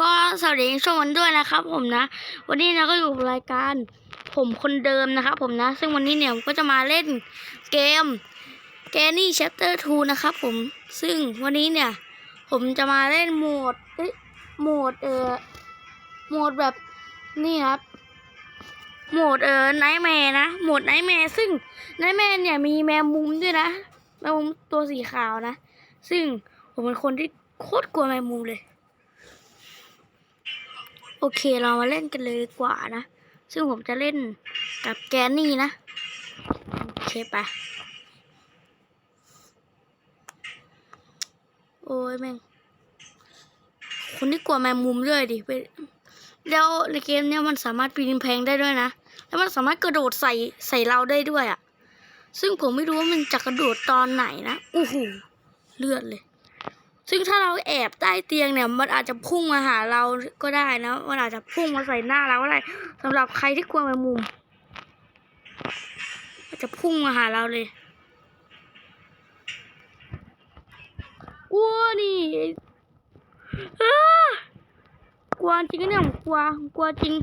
ก็สวัสดีช่วงวันด้วยนะครับ ผมนะ วันนี้เราก็อยู่รายการ ผมคนเดิมนะครับผมนะ ซึ่งวันนี้เนี่ยผมก็จะมาเล่นเกม g a n n y Chapter 2นะครับผมซึ่งวันนี้เนี่ย ผมจะมาเล่นโหมดเอ้โหมดเออโหมดแบบนี่ครับโหมดเออไนท์แมร์นะโหมดไนท์แมร์ซึ่งไนท์แมร์เนี่ยมีแมวมุมด้วยนะแมวมุมตัวสีขาวนะ ซึ่งผมเป็นคนที่โคตรกลัวแมวมุมเลย อเคเรามาเล่นกันเลยดีกว่านะ ซึ่งผมจะเล่นกับแกนนี่นะ โอเคไป โอ้ยแม่ง คนที่กลัวแมงมุมด้วยดิไปแล้วในเกมเนี้ยมันสามารถปีนแพงได้ด้วยนะ แล้วมันสามารถกระโดดใส่ใส่เราได้ด้วยอะ่ะ ซึ่งผมไม่รู้ว่ามันจะกระโดดตอนไหนนะอู้หูเลือดเลย ซึ่งถ้าเราแอบใต้เตียงเนี่ย มันอาจจะพุ่งมาหาเราก็ได้นะ มันอาจจะพุ่งมาใส่หน้าเราก็ได้สำหรับใครที่กลัวแมงมุมมันจะพุ่งมาหาเราเลยอ้วนี่อ้ากลัวจริงนะเนี่ยผมกลัวผมกลัวจริง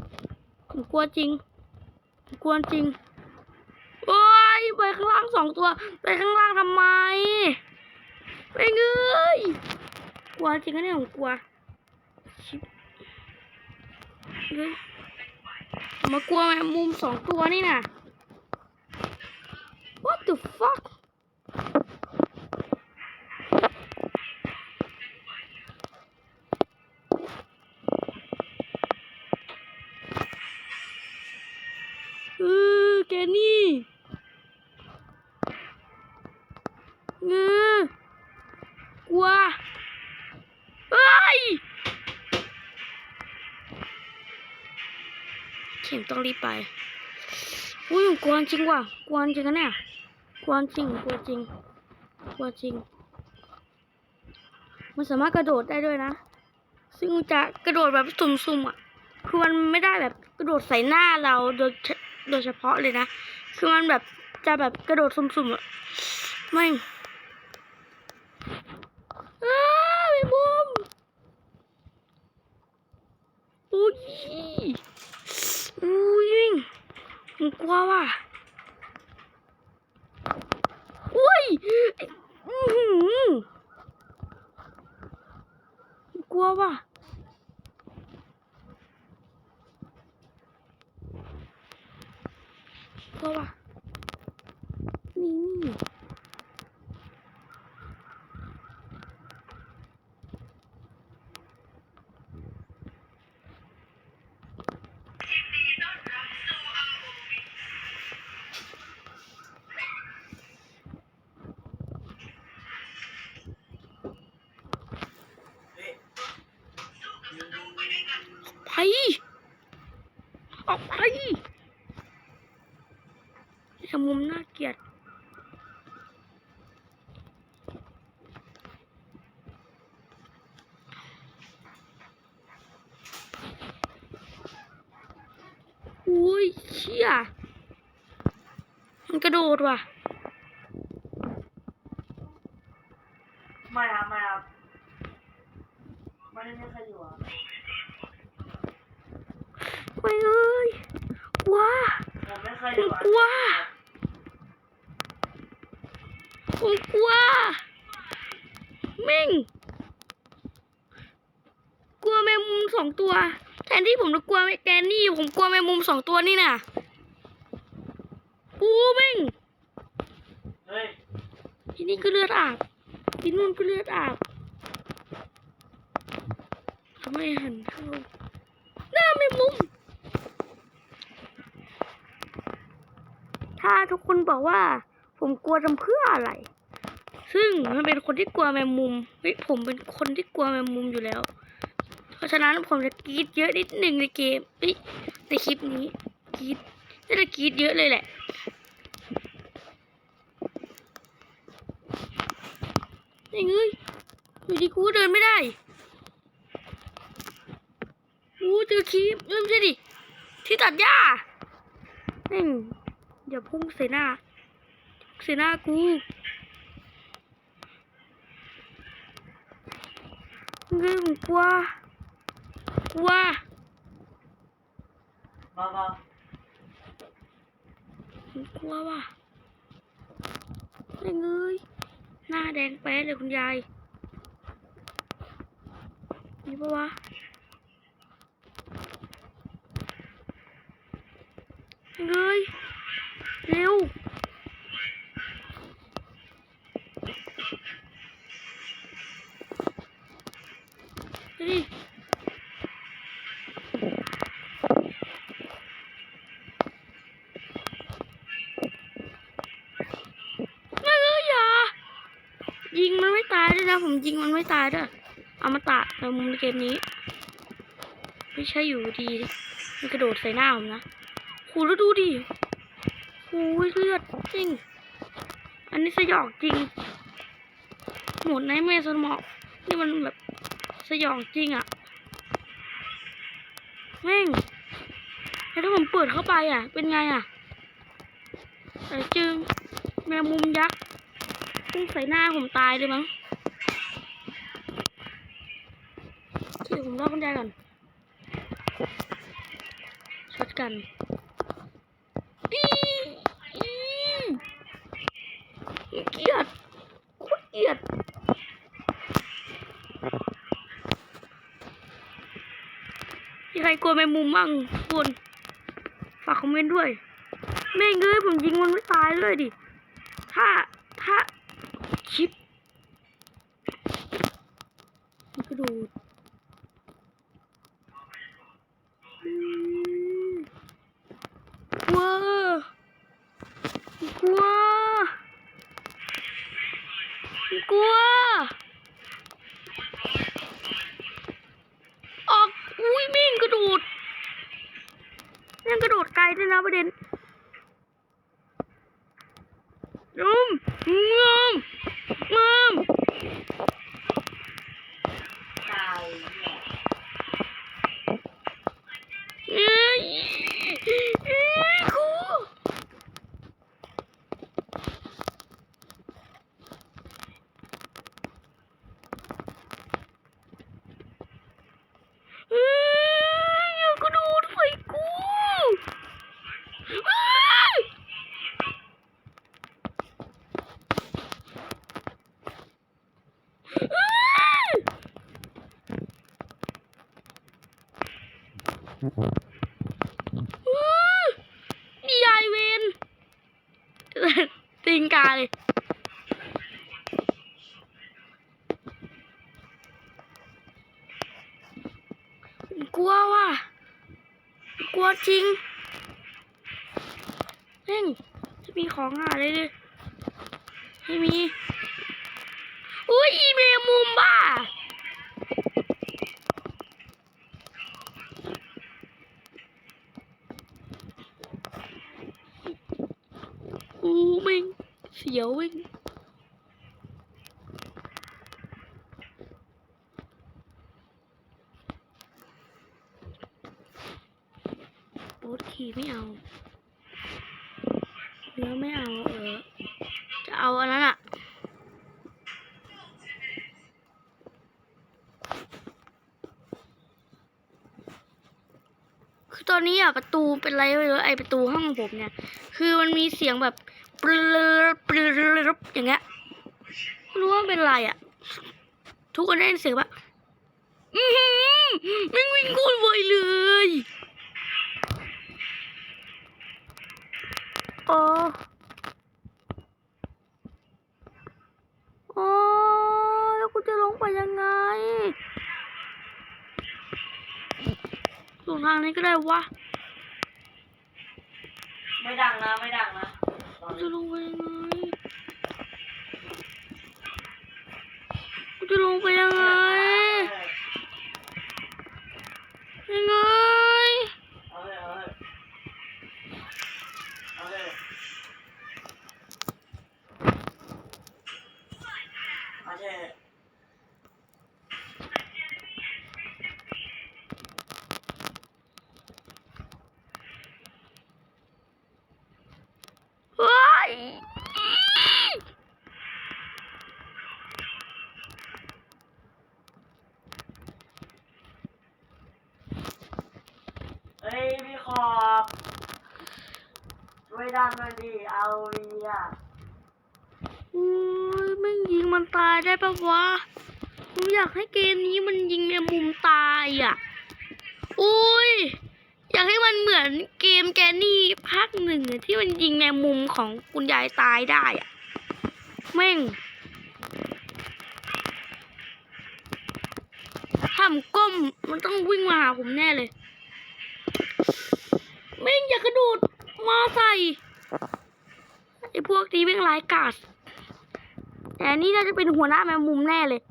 ผมกลัวจริงผมกลัวจริงโอ้ยไปข้างล่างสองตัว ไปข้างล่างทำไม ไปเงยกลัวจริงนะเนี่ยผมกลัวชิบเฮ้ยมากลัวแมมุมสองตัวนี่น่ะ What the fuck ต้องรีบไป อุ้ยกลัวจริงว่ะกลัวจริงนะเนี่ยกลัวจริงกลัวจริงกลัวจริง มันสามารถกระโดดได้ด้วยนะ ซึ่งจะกระโดดแบบสุ่มๆอะ คือมันไม่ได้แบบกระโดดใส่หน้าเราโดยเฉโดยเฉพาะเลยนะ คือมันแบบจะแบบกระโดดสุ่มๆอะ ไม่งอ้าวไอ้บุมอุ้ยอุ้ยผมก กลียดอุ้ยเชี่ยมันกระโดดว่ะ ไม่ครับไม่ครับไม่ได้มีใครอยู่อะ ไปเอ้ยกลัว ผมไม่เคย ผ อยู่ ม อะ กลัวผมกลัวแม่งกลัวแมงมุมสองตัว แท นที่ผมจะกลัวแกนนี่ผมกลัวแมงมุมสองตัวนี่น่ะปูแม่งเฮ้ยที่นี่ก็เลือดอาบที่นู่นก็เลือดอาบทำไมหันเข้าหน้าไม่มุม ถ้าทุกคนบอกว่า ผมกลัวทำเพื่ออะไร ซึ่งมันเป็นคนที่กลัวแมงมุมเฮ้ยผมเป็นคนที่กลัวแมงมุมอยู่แล้วเพราะ ฉะนั้นผมจะกรีดเยอะนิดหนึ่งในเกมในคลิปนี้กรีดน่าจะกรีดเยอะเลยแหละไอ้เงยอยู่ดีกูเดินไม่ได้กูเจอคลิปเอ้ยไม่ใช่ดิ ที่ตัดหญ้าแม่งอย่าพุ่งใส่หน้าใส่หน้ากูเงยผมกลัว กลัวมามาผมกลัวว่ะยังเอ้ยหน้าแดงแป๊ดเลยคุณยาย นี่ปะวะยังเอ้ยเร็ว ไม่ตายด้วยเอามาตะในมุมเกมนี้ ไม่ใช่อยู่ดีมันกระโดดใส่หน้าผมนะโหแล้วดูดิโหเลือดจริง อันนี้สยองจริงหมดในเมสมองนี่มันแบบสยองจริงอะแม่งแล้วถ้าผมเปิดเข้าไปอะ เป็นไงอะแต่จึงแมงมุมยักษ์พุ่งใส่หน้าผมตายเลยมั้ง ผมรอคุณยายก่อนช็อตกันอีอีเกียดคตรเกียดมีใครกลัวแมงมุมบ้างทุกคนฝากคอมเมนต์ด้วยแม่งเอ้ยผมยิงมันไม่ตายเลยดิ ถ้า ถ้าคลิปมันกระโดดอืมกลัวกลัว กลัว ออก อุ้ยมิ่งกระโดดยังกระโดดไกลด้วยนะประเด็นยุมงุมงุม ตายเนี่ย เอ้ยเอ้ยครูเอ้ยอย่ากระโดดใส่กูเอ้ย เอ้ยเอ้ยนี่ยายเวน ติงกาเลย กลัวว่ะ กลัวจริงเร่ งจะมีของหาเลยดิไม่มี อุ้ยอีเมลมุมบ้าอู้ม่งเสียวเว้งโบ๊ทขี่ไม่เอา เนื้อไม่เอา เออ จะเอันนั้นอะคือตอนนี้อะประตูเป็นไรไม่รู้ไอประตูห้องผมเนี่ย คือมันมีเสียงแบบปลือปลืออย่างเงี้ยไม่รู้ว่าเป็นไรอะทุกคนได้ยินเสียงปะบอือหือแม่งวิ่งโคตรไวเลยโอ้โอ้แล้วกูจะลงไปยังไง ลงทางนี้ก็ได้วะ ไม่ดังนะ ไม่ดังนะตอนกูนี้จะลงไปยังไงกูจะลงไปยังไงยัง เฮ้พี่ขอบช่วยดันมาดิเอาเรียโอ้ยไม่ยิงมันตายได้ปะวะผมอยากให้เกมนี้มันยิงในมุมตายอะ อุ้ย อยากให้มันเหมือนเกมแกนี่ ภาคหนึ่งที่มันยิงในมุมของคุณยายตายได้อะแม่งถ้ามก้มมันต้องวิ่งมาหาผมแน่เลย แม่งอยากกระโดดมาใส่ไอ้พวกนี้แม่งร้ายกาจแต่นนี่น่าจะเป็นหัวหน้าแมงมุมแน่เลย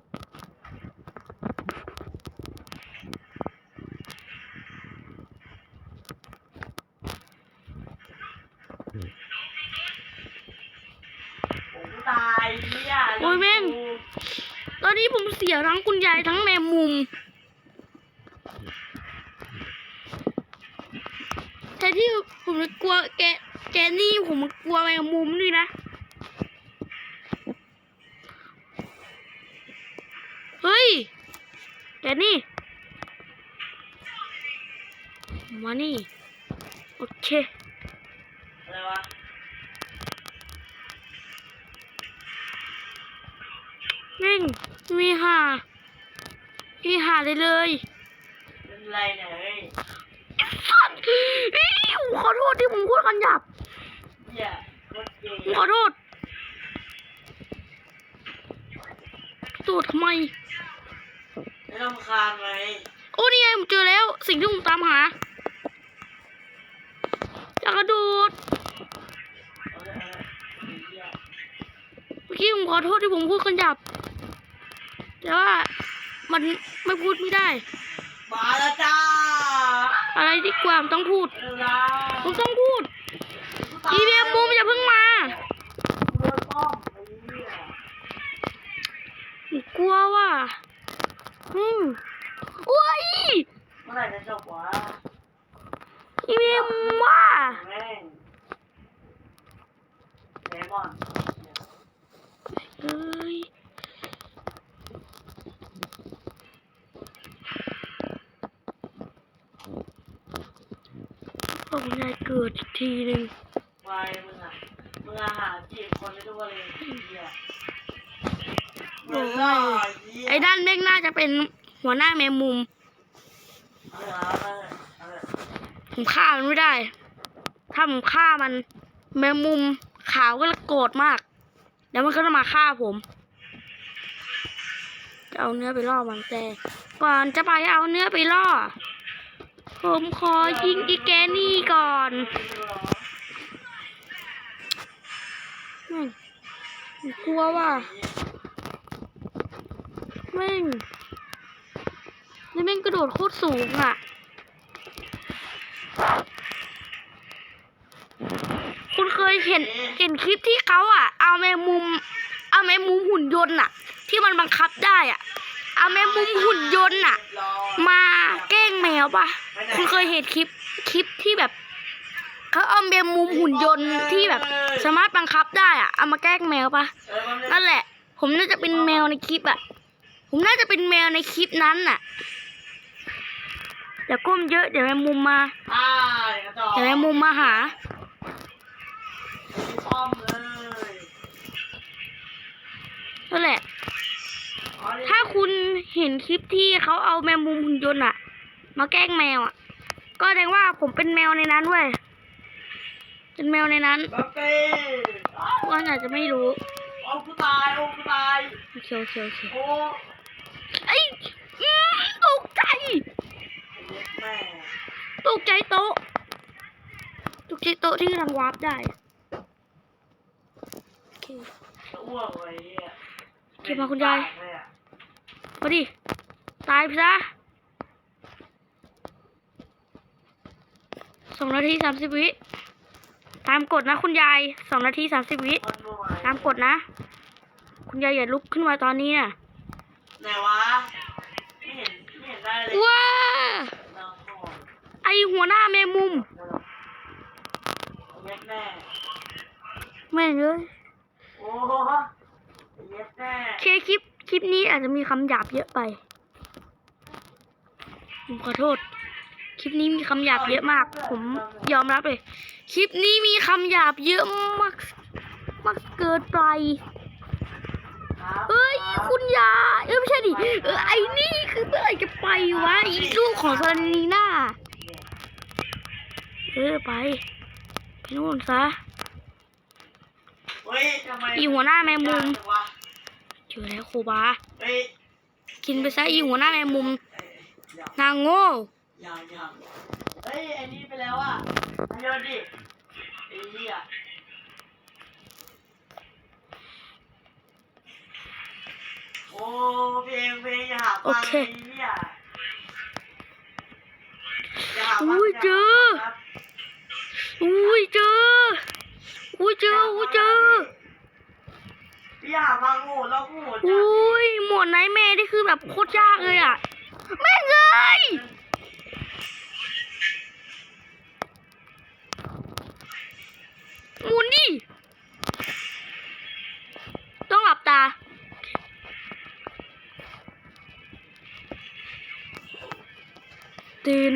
ผมตายเนี่ย โอ้ยแม่ง ต อนนี้ผมเสียทั้งคุณยายทั้งแมงมุมแต่ที่ผมกลัวแกแกนี่ผมกลัวแมงมุมด้วยนะ เฮ้ยแกนี่ มานี่ โอเค อะไรวะแม่ง มีหามีหาเลยเลยเป็นไรเนี่ยเฮ้ยสัตว์อี๋ผมขอโทษที่ผมพูดกันหยาบเหี้ยโคตรเก่งผมขอโทษตูดทำไมไม่ต้องคานไหมโอ้นี่ไงผมเจอแล้วสิ่งที่ผมตามหาอยากกระโดดเอาเลยเอาเลยไอ้เหี้ยเมื่อกี้ผมขอโทษที่ผมพูดกันหยาบ แต่ว่ามันไม่พูดไม่ได้ มาแล้วจ้า อะไรดีกว่าผมต้องพูดเวลาผมต้องพูดอีเบียมูมอย่าเพิ่งมา โดนป้อมไอ้เหี้ย ผมกลัวว่ะอืมโอ้ย เมื่อไหร่จะจบวะ อีเบียมว่า แม่งเดมอน เอ้ยพ่อคุณยายเกิดอีกทีหนึ่ง ไปมึงอะมึงอาหารจีบคนไม่ตัวเลยไอ้เหี้ยมึงอะเหี้ย ไอ้ด้านเม่งน่าจะเป็นหัวหน้าแมงมุม ผมฆ่ามันไม่ได้ ถ้าผมฆ่ามัน แมงมุมขาวก็จะโกรธมากเดี๋ยวมันก็จะมาฆ่าผม จะเอาเนื้อไปล่อมันแต่ ก่อนจะไปเอาเนื้อไปล่อ ผมขอยิงอีแกนี่ก่อนแม่งผมกลัวว่า แม่งนี่แม่งกระโดดโคตรสูงอะคุณเคยเห็นเห็นคลิปที่เขาอะ เอาแมงมุม เอาแมงมุมหุ่นยนต์อะ ที่มันบังคับได้อะ เอาแมงมุมหุ่นยนต์อะ มาแกล้งแมวปะคุณเคยเห็นคลิปคลิปที่แบบเขาเอาแมงมุมหุ่นยนต์ที่แบบ สามารถบังคับได้อะเอามาแกล้งแมวปะนั่นแหละ ผมน่าจะเป็นแมวในคลิปอะ ผมน่าจะเป็นแมวในคลิปนั้นน่ะอย่าก้มเยอะ เดี๋ยวแมงมุมมาอ่าเดี๋ยวกระจอกเดี๋ยวแมงมุมมาหามีป้อมเลยนั่นแหละอ๋อนี่ถ้าคุณเห็นคลิปที่เขาเอาแมงมุมหุ่นยนต์อะมาแกล้งแมวอะก็แสดงว่าผมเป็นแมวในนั้นเว้ยเป็นแมวในนั้นบัฟเฟ่อ้าวพวกนั้นอาจจะไม่รู้ โอ้กูตาย โอ้กูตายโอเคโอเคโอเคโอ้ ไอ้ยอืมตกใจ เย็ดแม่ ตกใจโต๊ะตกใจโต๊ะที่กำลังวาร์ปได้โอเคจะอ้วกเลยไอ้เหี้ยเก็บมาคุณยายแม่งมาดิ ตายไปซะสองนาทีสามสิบวิ ตามกฎนะคุณยายสองนาทีสามสิบวิมันบ่ไหวตามกฎนะ คุณยายอย่าลุกขึ้นมาตอนนี้นะไหนวะ ไม่เห็น ไม่เห็นได้เลยว้าน้องพ่อไอ หัวหน้าแมงมุมเย็ดแม่แม่งเลยโอ้เย็ดแม่เคคลิปคลิปนี้อาจจะมีคำหยาบเยอะไปผมขอโทษ คลิปนี้มีคำหยาบเยอะมาก ผมยอมรับเลย คลิปนี้มีคำหยาบเยอะมากมากเกินไปครับเอ้ยคุณยายเอ้ยไม่ใช่ดิเออไอ้นี่คือเมื่อไหร่จะไปวะไอีลูกของซานีน่าเออไปไปนู่นซะเฮ้ยทำไมอีหัวหน้าแมงมุมยากจังวะเจอแล้วโคบาเฮ้ยกินไปซะอีหัวหน้าแมงมุมเอ้ยอย่านางโง่อย่าอย่าเฮ้ยไอ้นี่ไปแล้วอะมาโยนดิไอ้เหี้ยโอ้เพลงเพลงอย่าหาฟังไอ้เหี้ยอย่าหาฟังอุ้ยเจอครับ อุ้ยเจอ อุ้ยเจอ อุ้ยเจอพี่หาฟังโง่แล้วโง่จัดอุ้ยหมวดไนท์แมร์นี่คือแบบโคตรยากเลยอะ แม่งเอ้ยหมุนดิ ต้องหลับตาตื่น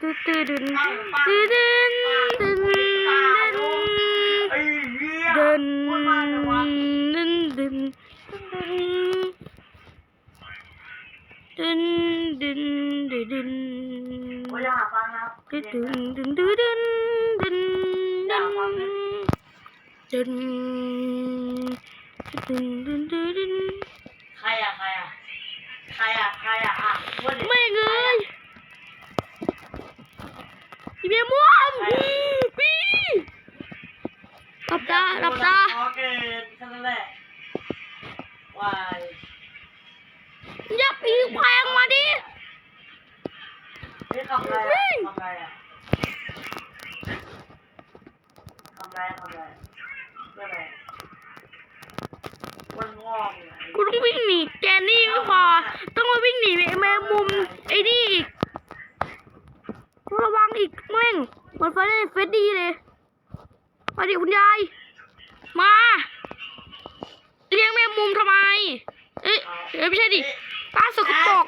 ตื่นตื่นตื่นตื่นตื่นตื่น ไอ้เหี้ย เดิน พูดมากจังวะ เดินเดินเดินเดินเดินเดิน โอ้ยอย่าหา ฟังดินเดินเดินเดินเดินเดินเดินเดินเดินเดินเดินเดินใครอะใครอะใครอะใครอะอะไม่เงยอีเมียม่วงปีหลับตาหลับตาพอเกินแค่นั้นแหละวายยับอีกแพงมาดิ นี่ทำอะไรอะทำอะไรอะทำอะไรทำอะไรเพื่ออะไรมันงอกเนี่ยกูต้องวิ่งหนีแกนี่ไม่พอ ต้องมาวิ่งหนีไอ้แมงมุมไอ้นี่อีกต้องระวังอีกแม่งเหมือนไฟได้เฟสดี้เลยมาดิคุณยาย มาเลี้ยงแมงมุมทำไม เอ้ยเอ้ยไม่ใช่ดิป้าสกปรก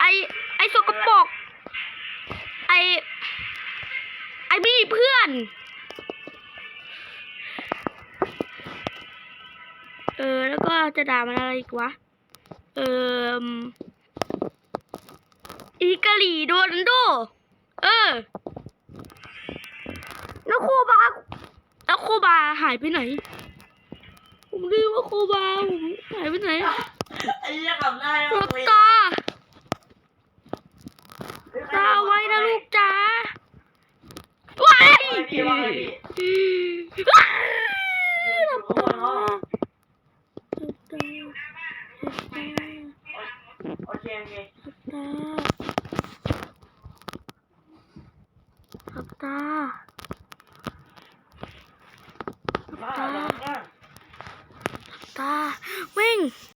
ไอไอสกปรกไอไอไม่มีเพื่อนเออแล้วก็จะด่ามันอะไรอีกวะ เอออีกะหลี่โดนโดเออแล้วโคบาแล้วโคบาหายไปไหน ผมลืมว่าโคบาผมหายไปไหนไอ้เหี้ยทำได้หลัมากบเลยตา รอไว้นะลูกจ๋าว้ายพี่ว้ายราปวดโอเคโอเคหลับตาหลับตาหลับตาวิ่ง